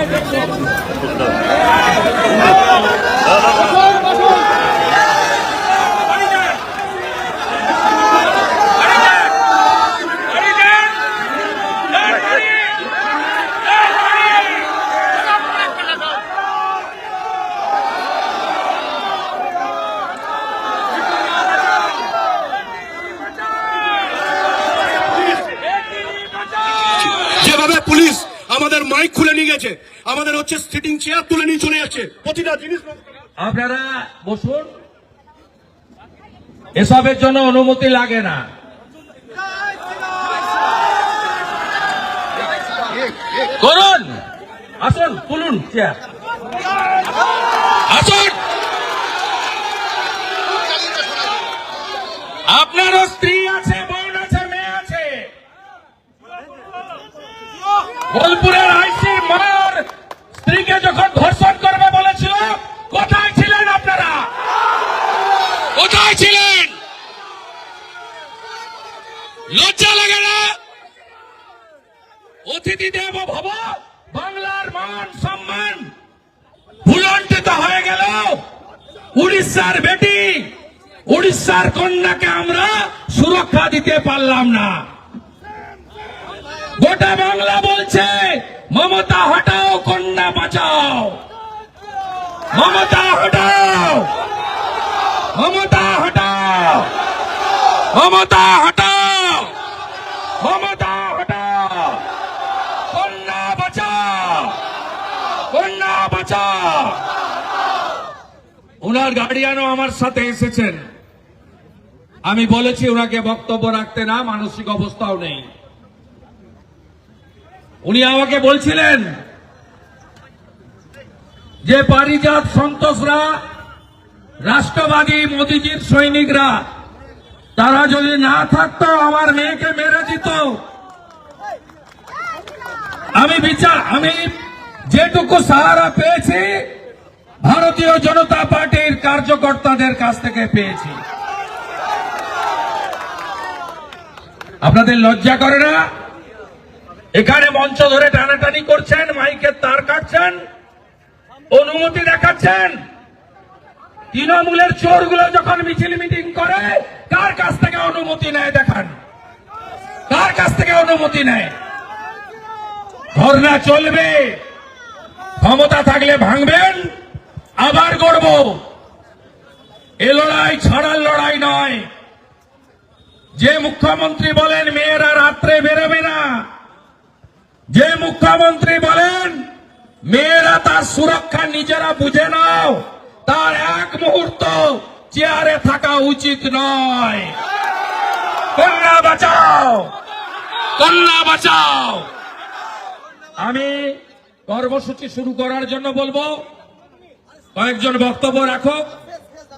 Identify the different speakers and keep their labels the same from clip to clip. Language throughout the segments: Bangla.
Speaker 1: Thank you. হচ্ছে সিটিং চেয়ার তুলে নিয়ে চলে যাচ্ছে। প্রতিটা জিনিস
Speaker 2: আপনারা বসুন। এসবের জন্য অনুমতি লাগে না। করুন। আসুন, তুলুন চেয়ার আসুন। আপনারও স্ত্রী আছে, বোন আছে, মেয়ে আছে। বোলপুরের আইসি মার স্ত্রীকে যখন ধর্ষণ করবে বলেছিল কোথায় ছিলেন আপনারা কোথায় ছিলেন লজ্জা লাগে না অতিথি দেব ভব? বাংলার মান সম্মান ভুলন্টিত হয়ে গেল। উড়িষ্যার বেটি, উড়িষ্যার কন্যাকে আমরা সুরক্ষা দিতে পারলাম না। গোটা বাংলা বলছে, মমতা হটাও, কন্যা বাঁচাও। মমতা হটাও। মমতা হটাও। মমতা হটাও। মমতা হটাও কন্যা বাঁচাও কন্যা বাঁচাও ওনার গার্ডিয়ানও আমার সাথে এসেছেন। আমি বলেছি ওনাকে বক্তব্য রাখতে না, মানসিক অবস্থাও নেই। উনি আমাকে বলছিলেন যে পারিজাত সন্তোষরা, রাষ্ট্রবাদী মোদীজির সৈনিকরা, তারা যদি না থাকতো, আমার মেয়েকে মেরে দিত। আমি বিচার, আমি যেটুকু সাহারা পেয়েছি ভারতীয় জনতা পার্টির কার্যকর্তাদের কাছ থেকে পেয়েছি। আপনাদের লজ্জা করে না? এখানে মঞ্চ ধরে টানাটানি করছেন মাইকের তার কাটছেন, অনুমতি দেখাচ্ছেন। তৃণমূলের চোরগুলো যখন মিছিল মিটিং করে, কার কাছ থেকে অনুমতি নেয় দেখান? কার কাছ থেকে অনুমতি নেয়? ধর্ণা চলবে, ক্ষমতা থাকলে ভাঙবেন আবার গড়ব। এ লড়াই ছাড়ার লড়াই নয়। যে মুখ্যমন্ত্রী বলেন, মেয়েরা রাত্রে বেরোবে না। যে মুখ্যমন্ত্রী বলেন, মেয়েরা তার সুরক্ষা নিজেরা বুঝে নাও, তার এক মুহূর্ত চেয়ারে থাকা উচিত নয়। কন্যা বাঁচাও! কন্যা বাঁচাও! আমি কর্মসূচি শুরু করার জন্য বলব কয়েকজন বক্তব্য রাখো।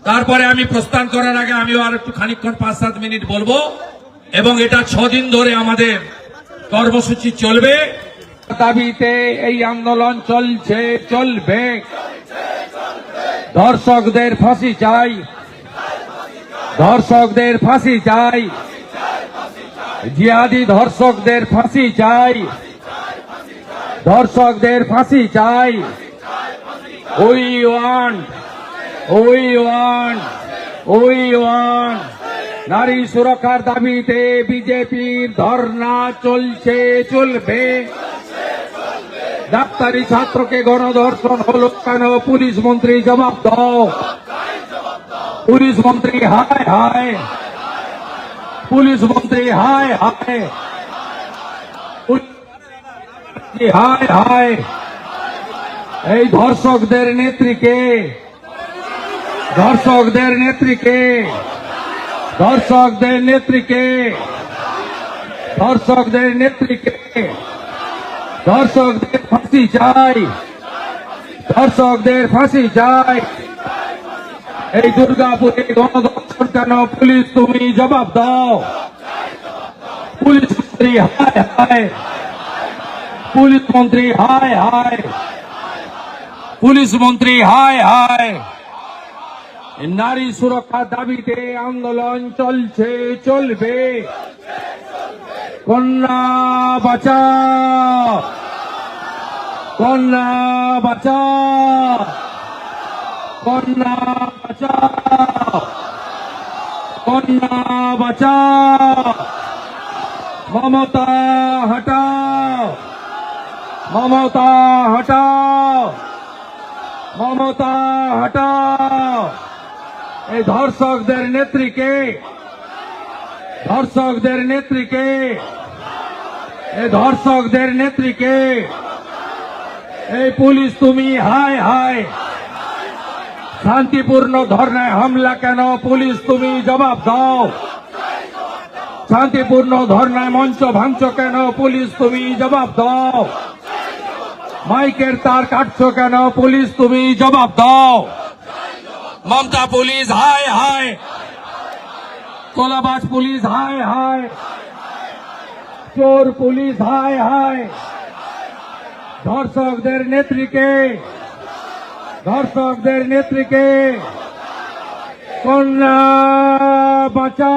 Speaker 2: তারপরে আমি প্রস্থান করার আগে আমিও আর একটু খানিকক্ষণ পাঁচ সাত মিনিট বলব। এবং এটা ছদিন ধরে আমাদের কর্মসূচি চলবে। দাবিতে এই আন্দোলন চলছে, চলবে। ধর্ষকদের ফাঁসি চাই। ধর্ষকদের ফাঁসি চাই। জিহাদি ধর্ষকদের ফাঁসি চাই। ধর্ষকদের ফাঁসি চাই। We want we want we want নারী সুরক্ষার দাবিতে বিজেপির ধর্ণা চলছে, চলবে। ডাক্তারি ছাত্রকে গণধর্ষণ হলো কেন? পুলিশ মন্ত্রী জবাব দাও। পুলিশ মন্ত্রী, হায় হায়। পুলিশ মন্ত্রী, হায় হায়। হায় হায়। এই ধর্ষকদের নেত্রীকে ধর্ষকদের নেত্রীকে ধর্ষকদের নেত্রীকে ধর্ষকদের নেত্রীকে, ধর্ষকদের ফাঁসি চাই, ধর্ষকদের ফাঁসি চাই। এই দুর্গাপুরে গণধর্ষণ কেন? পুলিশ তুমি জবাব দাও। পুলিশ মন্ত্রী, হায় হায়। পুলিশ মন্ত্রী, হায় হায়। পুলিশ মন্ত্রী, হায় হায়। নারী সুরক্ষার দাবিতে আন্দোলন চলছে, চলবে। কন্যা বাঁচা কন্যা বাঁচা কন্যা বাঁচা কন্যা বাঁচা মমতা হটাও। মমতা হটাও। মমতা হটাও। এই ধর্ষকদের নেত্রীকে ধর্ষকদের নেত্রীকে, এই ধর্ষকদের নেত্রীকে, এই পুলিশ তুমি হায় হায়, শান্তিপূর্ণ ধর্নায় হামলা কেন? পুলিশ তুমি জবাব দাও। শান্তিপূর্ণ ধর্নায় মঞ্চ ভাঙছ কেন? পুলিশ তুমি জবাব দাও। মাইকের তার কাটছো কেন? পুলিশ তুমি জবাব দাও। মমতা পুলিশ, হায় হায়। তোলাবাজ পুলিশ, হায় হায়। চোর পুলিশ, হায় হায়। ধর্ষকদের নেত্রীকে ধর্ষকদের নেত্রীকে কন্যা বাঁচা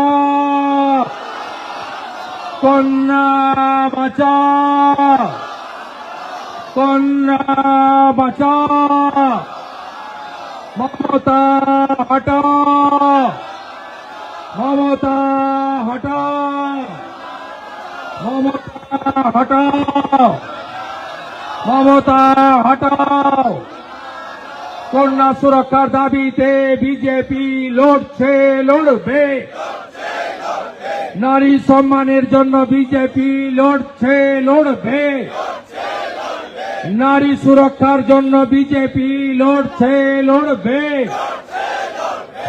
Speaker 2: কন্যা বাঁচা কন্যা, বাঁচা। মমতা, হটা। মমতা হটা। মমতা হটাও মমতা হটাও কন্যা সুরক্ষার দাবিতে বিজেপি লড়ছে, লড়বে। নারী সম্মানের জন্য বিজেপি লড়ছে, লড়বে। নারী সুরক্ষার জন্য বিজেপি লড়ছে, লড়বে।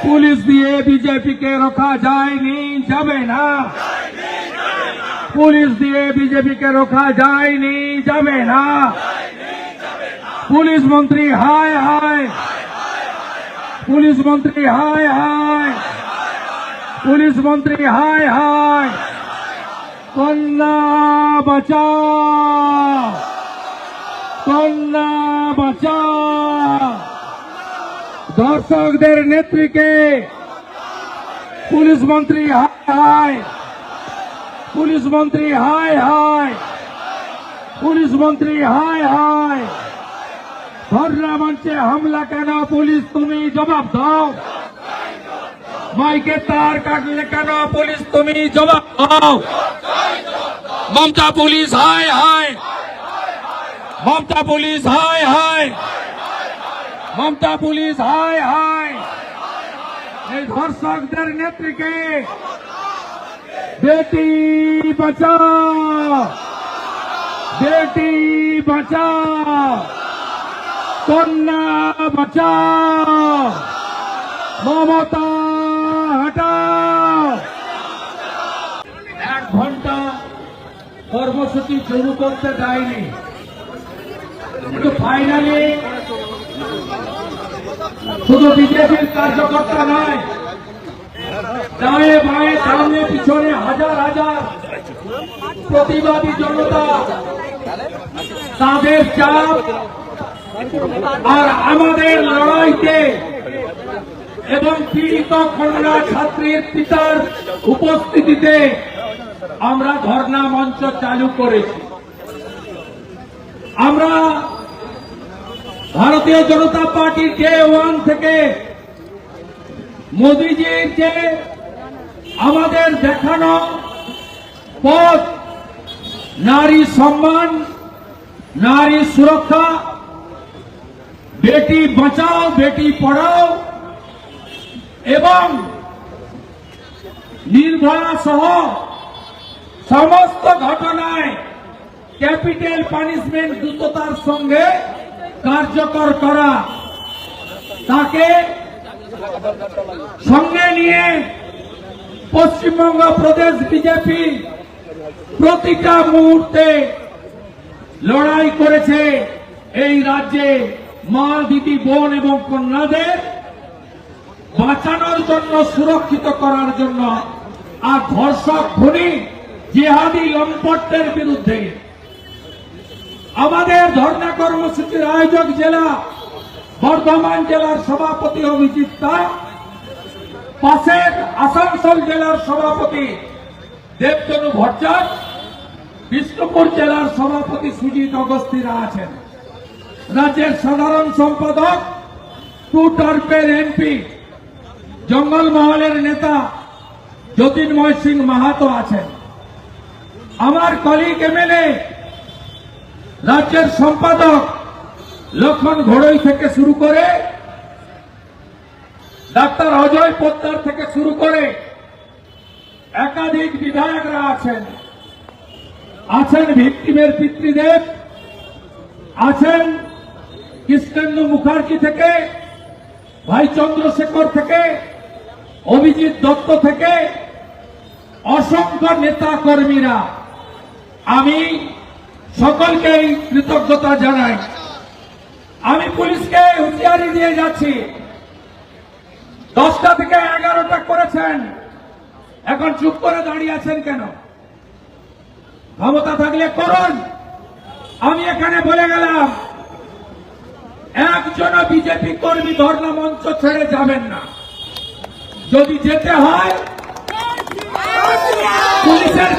Speaker 2: পুলিশ দিয়ে বিজেপিকে রোখা যায়নি, যাবে না। পুলিশ দিয়ে বিজেপিকে রোখা যায়নি, যাবে না। পুলিশ মন্ত্রী, হায় হায়। পুলিশ মন্ত্রী, হায় হায়। পুলিশ মন্ত্রী, হায় হায়। কন্যা, বাঁচা। কন্যা বাঁচা। দর্শকদের নেত্রীকে পুলিশ মন্ত্রী হায় হায় পুলিশ মন্ত্রী হায় হায় পুলিশ মন্ত্রী হায় হায় ধর্ণা মঞ্চে হামলা কেন? পুলিশ, তুমি জবাব দাও। মাইকে তার কাটলে কেন? পুলিশ, তুমি জবাব দাও। মমতা পুলিশ হায় হায় মমতা পুলিশ, হায় হায়। মমতা পুলিশ, হায় হায়। এই ধর্ষকদের নেত্রীকে বেটি বেটি কন্যা বাঁচাও। মমতা হটাও। এক ঘণ্টা কর্মসূচি শুরু করতে দেয়নি কিন্তু ফাইনালি শুধু বিজেপির কার্যকর্তা নয় দায়ে বায়ে সামনে পিছনে হাজার হাজার প্রতিবাদী জনতা, তাদের চাপ আর আমাদের লড়াইতে এবং পীড়িত কন্যা ছাত্রীর পিতার উপস্থিতিতে আমরা ধর্ণা মঞ্চ চালু করেছি। আমরা ভারতীয় জনতা পার্টির যে ওয়ান থেকে মোদীজির যে আমাদের দেখানো পথ, নারী সম্মান, নারী সুরক্ষা, বেটি বাঁচাও, বেটি পড়াও, এবং নির্ভয়া সহ সমস্ত ঘটনায় ক্যাপিটাল পানিশমেন্ট দ্রুততার সঙ্গে কার্যকর করা। তাকে সঙ্গে নিয়ে পশ্চিমবঙ্গ প্রদেশ বিজেপি প্রতিটা মুহূর্তে লড়াই করেছে এই রাজ্যে মা, দিদি, বোন এবং কন্যাদের বাঁচানোর জন্য, সুরক্ষিত করার জন্য। আর ধর্ষক খুনি জেহাদি লম্পটের বিরুদ্ধে আমাদের ধর্ণা কর্মসূচির আয়োজক জেলা, বর্ধমান জেলার সভাপতি অভিজিৎ পাশের আসানসোল জেলার সভাপতি দেবতনু ভট্টাচ বিষ্ণুপুর জেলার সভাপতি সুজিত অগস্তিরা আছেন। রাজ্যের সাধারণ সম্পাদক টু টার্পের এমপি জঙ্গলমহলের নেতা জ্যোতির্ময় সিং মাহাতো আছেন। আমার কলিগ এমএলএ রাজ্যের সম্পাদক লক্ষণ ঘোড়ই থেকে শুরু করে ডাক্তার অজয় পোদ্দার থেকে শুরু করে একাধিক বিধায়করা আছেন। আছেন ভিক্টিমের পিতৃদেব, আছেন কৃষ্ণেন্দু মুখার্জি থেকে ভাই চন্দ্রশেখর থেকে, অভিজিৎ দত্ত থেকে, অসংখ্য নেতা কর্মীরা আমি সকলকেই কৃতজ্ঞতা জানাই। আমি পুলিশকে হুঁশিয়ারি দিয়ে যাচ্ছি। দশটা থেকে এগারোটা করেছেন। এখন চুপ করে দাঁড়িয়ে আছেন কেন? ক্ষমতা থাকলে করুন। আমি এখানে বলে গেলাম একজন বিজেপি কর্মী ধর্ণা মঞ্চ ছেড়ে যাবেন না। যদি যেতে হয় পুলিশের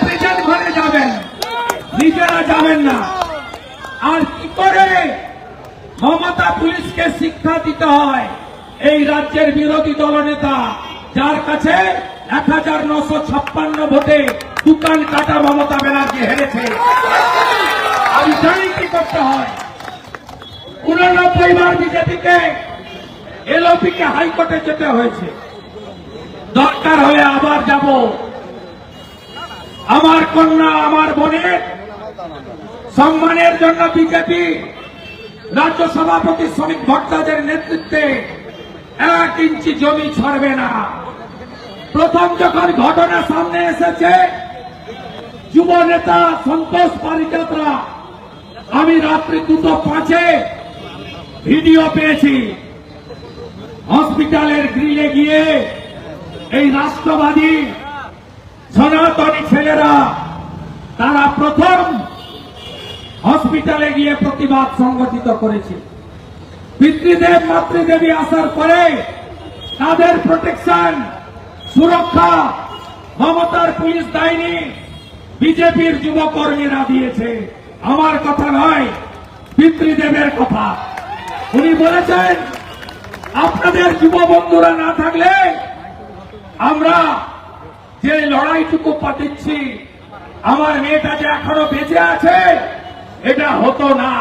Speaker 2: নিজেরা যাবেন না। আর কি করে মমতা পুলিশকে শিক্ষা দিতে হয়? এই রাজ্যের বিরোধী দলনেতা, যার কাছে এক হাজার নশো ছাপ্পান্ন ভোটে দোকান কাটা মমতা ব্যানার্জি হেরেছে। আমি জানি কি করতে হয়। উননব্বই বার বিজেপিকে এলওপিকে হাইকোর্টে যেতে হয়েছে। দরকার হলে আবার যাব। আমার কন্যা, আমার বোনের সম্মানের জন্য বিজেপি রাজ্য সভাপতি শ্রমিক ভট্টাচার্যের নেতৃত্বে এক ইঞ্চি জমি ছাড়বে না। প্রথম যখন ঘটনা সামনে এসেছে, যুব নেতা সন্তোষ পারিজাতরা, আমি রাত্রি দুটো পাঁচে ভিডিও পেয়েছি। হসপিটালের গ্রিলে গিয়ে এই রাষ্ট্রবাদী সনাতনী ছেলেরা, তারা প্রথম হসপিটালে গিয়ে প্রতিবাদ সংগঠিত করেছে। পিতৃদেব, মাতৃদেবী আসার পরে তাদের প্রোটেকশন সুরক্ষা মমতার পুলিশ দেয়নি বিজেপির যুবকর্মীরা দিয়েছে। আমার কথা নয়, পিতৃদেবের কথা। উনি বলেছেন, আপনাদের যুব বন্ধুরা না থাকলে আমরা যে লড়াইটুকু পাঠিয়েছি আমার মেয়েটা যে এখনও বেঁচে আছে এটা হতো না।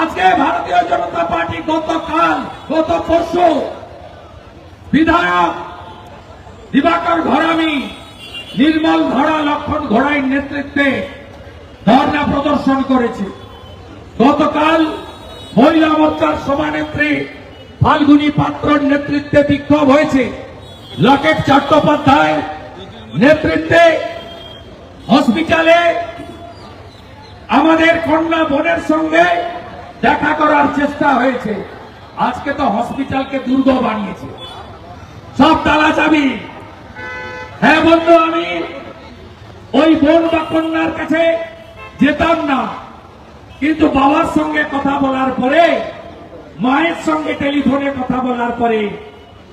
Speaker 2: আজকে ভারতীয় জনতা পার্টি গতকাল, গত পরশু বিধায়ক দিবাকর ঘরামি, নির্মল ধরা লক্ষণ ঘোড়াইয়ের নেতৃত্বে ধর্ণা প্রদর্শন করেছে। গতকাল মহিলা মোর্চার সভানেত্রী ফাল্গুনী পাত্রর নেতৃত্বে বিক্ষোভ হয়েছে। লকেট চট্টোপাধ্যায় নেতৃত্বে হসপিটালে আমাদের কন্যা বোনের সঙ্গে দেখা করার চেষ্টা হয়েছে। আজকে তো হসপিটালকে দুর্গ বানিয়েছে। সব তালা চাবি হ্যাঁ বন্ধু, আমি ওই বোন বা কন্যার কাছে যেতাম না। কিন্তু বাবার সঙ্গে কথা বলার পরে, মায়ের সঙ্গে টেলিফোনে কথা বলার পরে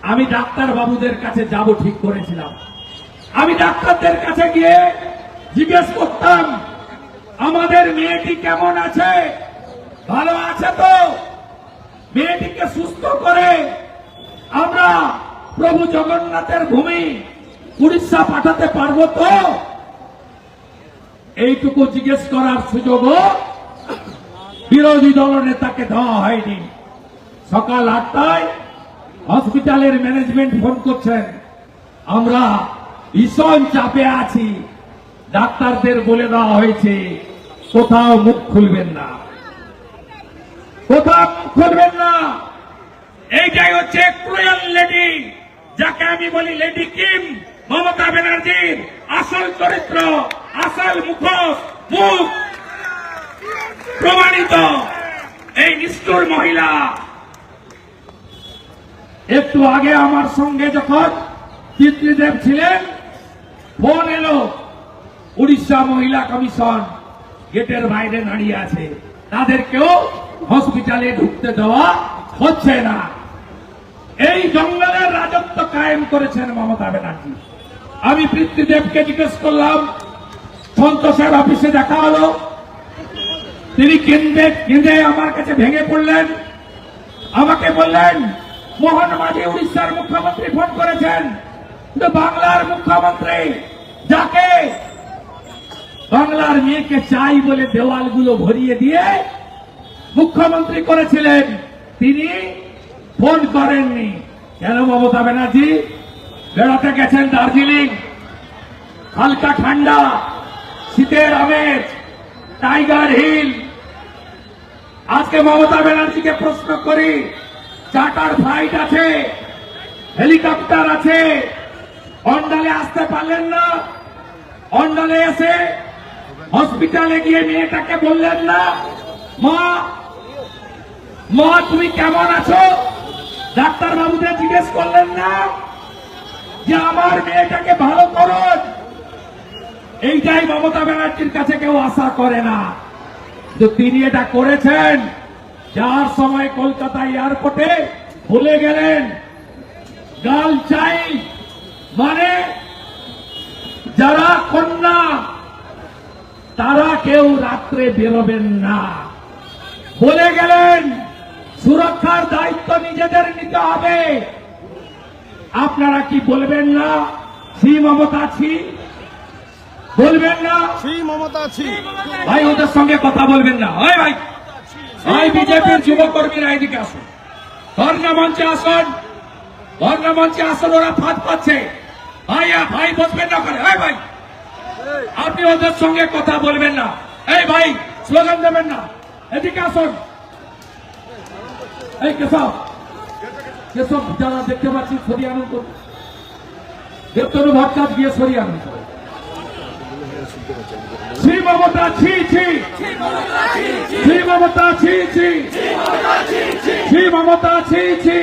Speaker 2: আমি ডাক্তার বাবুদের কাছে যাব ঠিক করেছিলাম। আমি ডাক্তারদের কাছে গিয়ে জিজ্ঞেস করতাম আমাদের মেয়েটি কেমন আছে? ভালো আছে তো? মেয়েটিকে সুস্থ করে আমরা প্রভু জগন্নাথের ভূমি উড়িষ্যা পাঠাতে পারব তো? এইটুকু জিজ্ঞেস করার সুযোগও বিরোধী দল নেতাকে দেওয়া হয়নি। সকাল আটটায় হসপিটালের ম্যানেজমেন্ট ফোন করছেন। আমরা ভীষণ চাপে আছি। ডাক্তারদের বলে দেওয়া হয়েছে কোথাও মুখ খুলবেন না। কোথাও মুখ খুলবেন না। এইটাই হচ্ছে ক্রুয়েল লেডি যাকে আমি বলি লেডি কিম মমতা ব্যানার্জির আসল চরিত্র, আসল মুখোশ, মুখ প্রমাণিত। এই নিষ্ঠুর মহিলা। একটু আগে আমার সঙ্গে যখন চিত্রদেব ছিলেন, ফোন এলো, উড়িষ্যা মহিলা কমিশন। গেটের বাইরে দাঁড়িয়ে আছে। তাদেরকেও হসপিটালে ঢুকতে দেওয়া হচ্ছে না। এই জঙ্গলের রাজত্ব কায়েম করেছেন মমতা ব্যানার্জি। আমি পৃথ্বীদেবকে জিজ্ঞেস করলাম সন্তোষের অফিসে দেখা হলো। তিনি কেন্দ্রে কেঁদে আমার কাছে ভেঙে পড়লেন। আমাকে বললেন, মোহন মাঝি উড়িষ্যার মুখ্যমন্ত্রী ফোন করেছেন। বাংলার মুখ্যমন্ত্রী যাকে বাংলার মেয়েকে চাই বলে দেওয়ালগুলো ভরিয়ে দিয়ে মুখ্যমন্ত্রী করেছিলেন। তিনি ফোন করেননি। কেন মমতা ব্যানার্জি? বেড়াতে গেছেন দার্জিলিং। হালকা ঠান্ডা, শীতের আমেজ, টাইগার হিল। আজকে মমতা ব্যানার্জিকে প্রশ্ন করি, চার্টার ফ্লাইট আছে, হেলিকপ্টার আছে, অন্ডালে আসতে পারলেন না, অন্ডালে এসে হসপিটালে গিয়ে মেয়েটাকে বললেন, না, মা মা, তুমি কেমন আছো? ডাক্তার বাবুদের জিজ্ঞেস করলেন, না, যে আমার মেয়েটাকে ভালো করুন এইটাই মমতা ব্যানার্জির কাছে কেউ আশা করে না। কিন্তু তিনি এটা করেছেন। যার সময় কলকাতা এয়ারপোর্টে ভুলে গেলেন। গাল চাই মানে যারা কন্যা তারা কেউ রাত্রে বেরোবেন না। বলে গেলেন সুরক্ষার দায়িত্ব নিজেদের নিতে হবে। আপনারা কি বলবেন না? ছি মমতা ছি। বলবেন না?
Speaker 3: ছি মমতা ছি।
Speaker 2: ভাই ওদের সঙ্গে কথা বলবেন না। ওই ভাই। ভাই বিজেপির যুবকর্মীরা এদিকে আসুন। ধর্ণা মঞ্চে আসুন। ধর্ণা মঞ্চে আসুন ওরা ফাঁদ পাচ্ছে। ভাইয়া ভাই বসবেন না করে এই ভাই। আপনি ওদের সঙ্গে কথা বলবেন না। এই ভাই স্লোগান দেবেন না। এদিকে আসুন। এই কেশব কেশব, যারা দেখতে পাচ্ছি সরিয়ে আনুন তো দেবতনু গিয়ে। শ্রী মমতা, ছি ছি। শ্রী মমতা, ছি ছি। শ্রী মমতা, ছি ছি।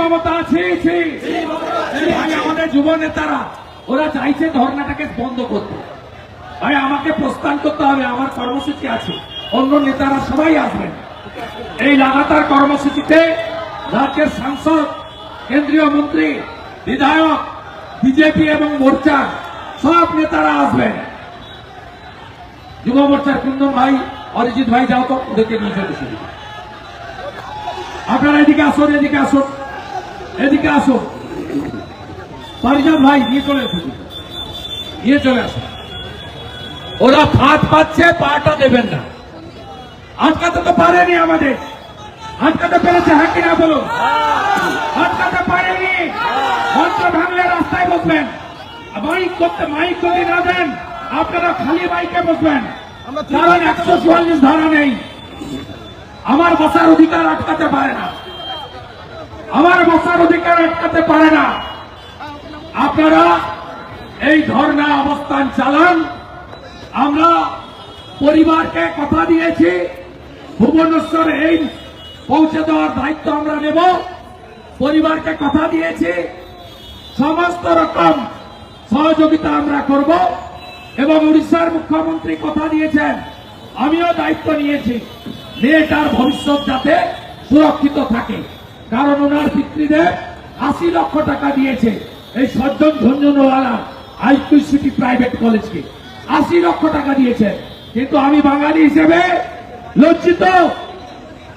Speaker 2: মমতা ছি ছি। ভাই আমাদের যুব নেতারা, ওরা চাইছে বন্ধ করতে। ভাই আমাকে প্রস্থান করতে হবে, আমার কর্মসূচি আছে। অন্য নেতারা সবাই আসবেন এই লাগাতার কর্মসূচিতে রাজ্যের সাংসদ, কেন্দ্রীয় মন্ত্রী, বিধায়ক, বিজেপি এবং মোর্চা সব নেতারা আসবেন। যুব মোর্চার কুন্দন ভাই অরিজিৎ ভাই, যাও তো, ওদেরকে নিয়ে এসে। দিন। আপনারা এদিকে আসুন এদিকে আসুন এদিকে আসুন। পারিজাত ভাই, নিয়ে চলে এসে। দিন। নিয়ে চলে আসুন। ওরা ফাঁদ পাচ্ছে, পাটা দেবেন না। আটকাতে তো পারেনি আমাদের। আটকাতে পেরেছে হ্যাঁ কিনা বলুন? আটকাতে পারেনি। মঞ্চ ভাঙলে রাস্তায় বসবেন। মাইক করতে, মাইক যদি না দেন, আপনারা খালি মাইকে বসবেন। কারণ একশো চুয়াল্লিশ ধারা নেই। আমার বসার অধিকার আটকাতে পারে না। আমার বসার অধিকার আটকাতে পারে না। আপনারা এই ধর্ণা অবস্থান চালান। আমরা পরিবারকে কথা দিয়েছি ভুবনেশ্বর এই পৌঁছে দেওয়ার দায়িত্ব আমরা নেব। পরিবারকে কথা দিয়েছি। সমস্ত রকম সহযোগিতা আমরা করব। এবং উড়িষ্যার মুখ্যমন্ত্রী কথা দিয়েছেন। আমিও দায়িত্ব নিয়েছি মেয়েটার ভবিষ্যৎ যাতে সুরক্ষিত থাকে। কারণ ওনার পিতৃদেব আশি লক্ষ টাকা দিয়েছে এই সজ্জন ঝঞ্ঝনওয়ালা আইকিউ সিটি প্রাইভেট কলেজকে। আশি লক্ষ টাকা দিয়েছে। কিন্তু আমি বাঙালি হিসেবে লজ্জিত।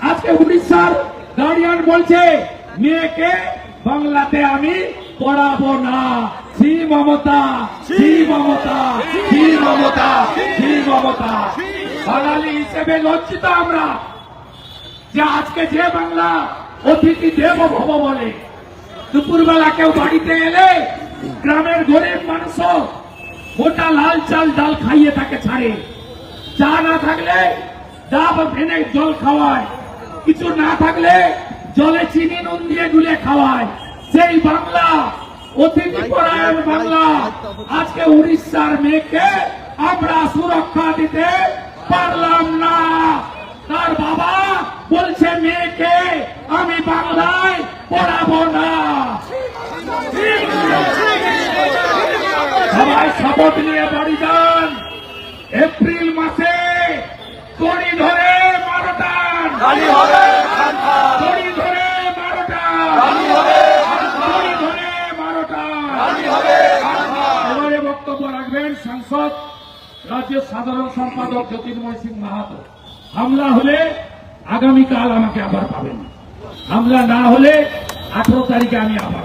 Speaker 2: আজকে উড়িষ্যার গার্ডিয়ান বলছে, মেয়েকে বাংলাতে আমি পড়াবো না। শ্রী মমতা শ্রী মমতা শ্রী মমতা শ্রী মমতা। বাঙালি হিসেবে লজ্জিত আমরা যে আজকে যে বাংলা অতিথি দেব ভব বলে। দুপুরবেলা কেউ বাড়িতে এলে গ্রামের গরিব মানুষ গোটা লাল চাল ডাল খাইয়ে তাকে ছাড়ে। চা না থাকলে ডাব ভেনে জল খাওয়ায়। কিছু না থাকলে জলে চিনি নুন দিয়ে গুলে খাওয়ায়। সেই বাংলা অতিথি পরায়ণ বাংলা আজকে উড়িষ্যার মেয়েকে আমরা সুরক্ষা দিতে পারলাম না। তার বাবা বলছে মেয়েকে আমি বাংলায় পড়াবো না। সবাই শপথ নিয়ে বাড়ি যান। এপ্রিল মাসে কড়ি ধরে মারোটান কড়ি ধরে মারোটান কড়ি ধরে মারোটান এবারে বক্তব্য রাখবেন সাংসদ রাজ্যের সাধারণ সম্পাদক জ্যোতির্ময় সিং মাহাতো। হামলা হলে আগামীকাল আমাকে আবার পাবেন। হামলা না হলে আঠারো তারিখে আমি আবার